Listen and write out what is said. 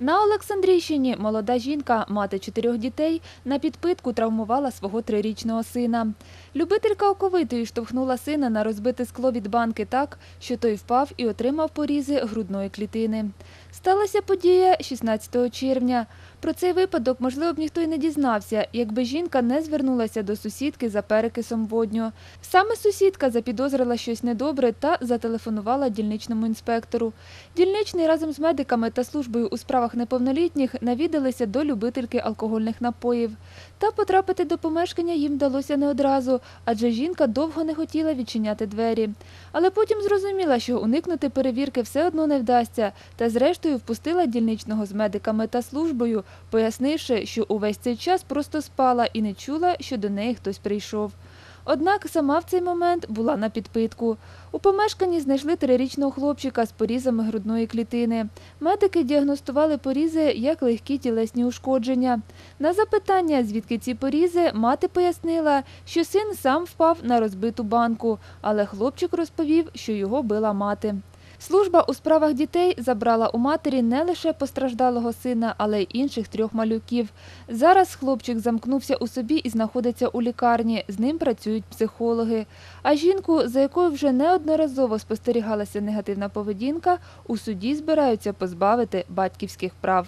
На Олександрійщині молода жінка, мати чотирьох дітей, на підпитку травмувала свого трирічного сина. Любителька оковитої штовхнула сина на розбите скло від банки так, що той впав і отримав порізи грудної клітини. Сталася подія 16 червня. Про цей випадок, можливо, б ніхто й не дізнався, якби жінка не звернулася до сусідки за перекисом водню. Саме сусідка запідозрила щось недобре та зателефонувала дільничному інспектору. Дільничний разом з медиками та службою у справах неповнолітніх навідалися до любительки алкогольних напоїв. Та потрапити до помешкання їм вдалося не одразу, адже жінка довго не хотіла відчиняти двері. Але потім зрозуміла, що уникнути перевірки все одно не вдасться, та зрештою впустила дільничного з медиками та службою, пояснивши, що увесь цей час просто спала і не чула, що до неї хтось прийшов. Однак сама в цей момент була на підпитку. У помешканні знайшли трирічного хлопчика з порізами грудної клітини. Медики діагностували порізи як легкі тілесні ушкодження. На запитання, звідки ці порізи, мати пояснила, що син сам впав на розбиту банку, але хлопчик розповів, що його била мати. Служба у справах дітей забрала у матері не лише постраждалого сина, але й інших трьох малюків. Зараз хлопчик замкнувся у собі і знаходиться у лікарні. З ним працюють психологи. А жінку, за якою вже неодноразово спостерігалася негативна поведінка, у суді збираються позбавити батьківських прав.